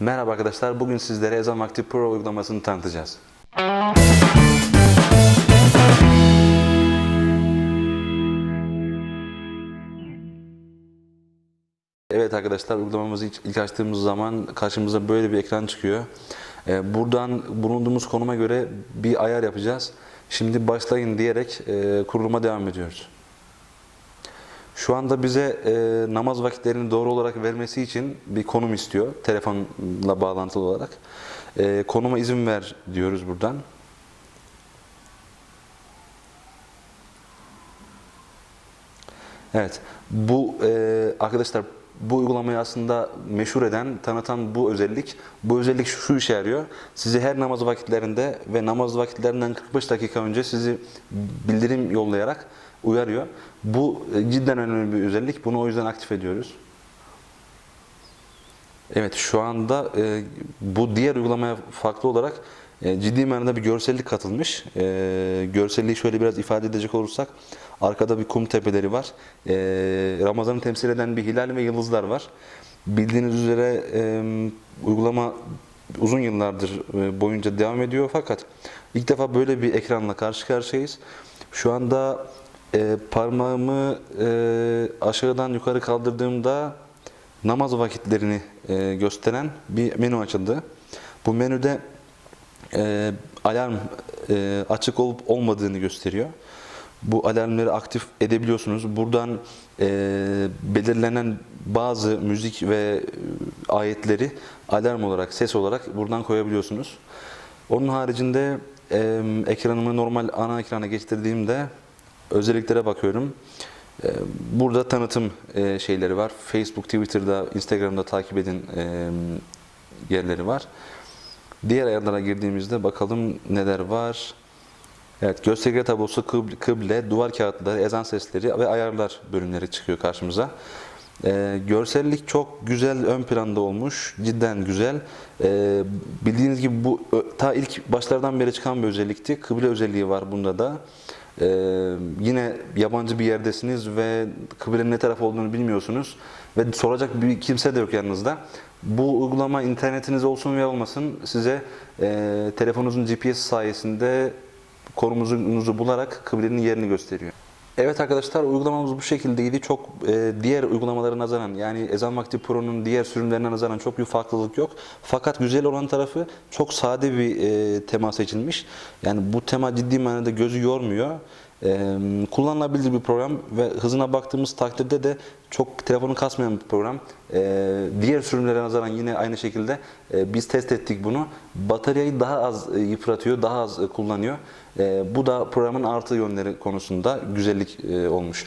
Merhaba arkadaşlar, bugün sizlere Ezan Vakti Pro uygulamasını tanıtacağız. Evet arkadaşlar, uygulamamızı ilk- açtığımız zaman karşımıza böyle bir ekran çıkıyor. Ee, Buradan bulunduğumuz konuma göre bir ayar yapacağız. Şimdi başlayın diyerek e, kuruluma devam ediyoruz. Şu anda bize e, namaz vakitlerini doğru olarak vermesi için bir konum istiyor. Telefonla bağlantılı olarak. E, konuma izin ver diyoruz buradan. Evet. Bu e, arkadaşlar bu uygulamayı aslında meşhur eden, tanıtan bu özellik. Bu özellik şu, şu işe yarıyor. Sizi her namaz vakitlerinde ve namaz vakitlerinden 45 dakika önce sizi bildirim yollayarak uyarıyor. Bu e, cidden önemli bir özellik. Bunu o yüzden aktif ediyoruz. Evet şu anda e, bu diğer uygulamaya farklı olarak e, ciddi manada bir görsellik katılmış. E, görselliği şöyle biraz ifade edecek olursak arkada bir kum tepeleri var. E, Ramazan'ı temsil eden bir hilal ve yıldızlar var. Bildiğiniz üzere e, uygulama uzun yıllardır e, boyunca devam ediyor fakat ilk defa böyle bir ekranla karşı karşıyayız. Şu anda e, parmağımı e, aşağıdan yukarı kaldırdığımda namaz vakitlerini e, gösteren bir menü açıldı. Bu menüde e, alarm e, açık olup olmadığını gösteriyor. Bu alarmları aktif edebiliyorsunuz. Buradan e, belirlenen bazı müzik ve e, ayetleri alarm olarak, ses olarak buradan koyabiliyorsunuz. Onun haricinde e, ekranımı normal ana ekrana geçtirdiğimde özelliklere bakıyorum. Ee, Burada tanıtım e, şeyleri var. Facebook, Twitter'da, Instagram'da takip edin e, yerleri var. Diğer ayarlara girdiğimizde bakalım neler var. Evet, gösterge tablosu, kıble, duvar kağıtları, ezan sesleri ve ayarlar bölümleri çıkıyor karşımıza. Ee, görsellik çok güzel ön planda olmuş. Cidden güzel. Ee, bildiğiniz gibi bu ta ilk başlardan beri çıkan bir özellikti. Kıble özelliği var bunda da. Ee, yine yabancı bir yerdesiniz ve kıblenin ne taraf olduğunu bilmiyorsunuz ve soracak bir kimse de yok yanınızda. Bu uygulama internetiniz olsun veya olmasın size e, telefonunuzun GPS sayesinde konumunuzu bularak kıblenin yerini gösteriyor. Evet arkadaşlar uygulamamız bu şekildeydi. Çok e, diğer uygulamalara nazaran yani Ezan Vakti Pro'nun diğer sürümlerine nazaran çok bir farklılık yok. Fakat güzel olan tarafı çok sade bir e, tema seçilmiş. Yani bu tema ciddi manada gözü yormuyor. E, kullanılabilir bir program ve hızına baktığımız takdirde de çok telefonu kasmayan bir program. E, diğer sürümlere nazaran yine aynı şekilde e, biz test ettik bunu. Bataryayı daha az e, yıpratıyor, daha az e, kullanıyor. E, bu da programın artı yönleri konusunda güzellik e, olmuş.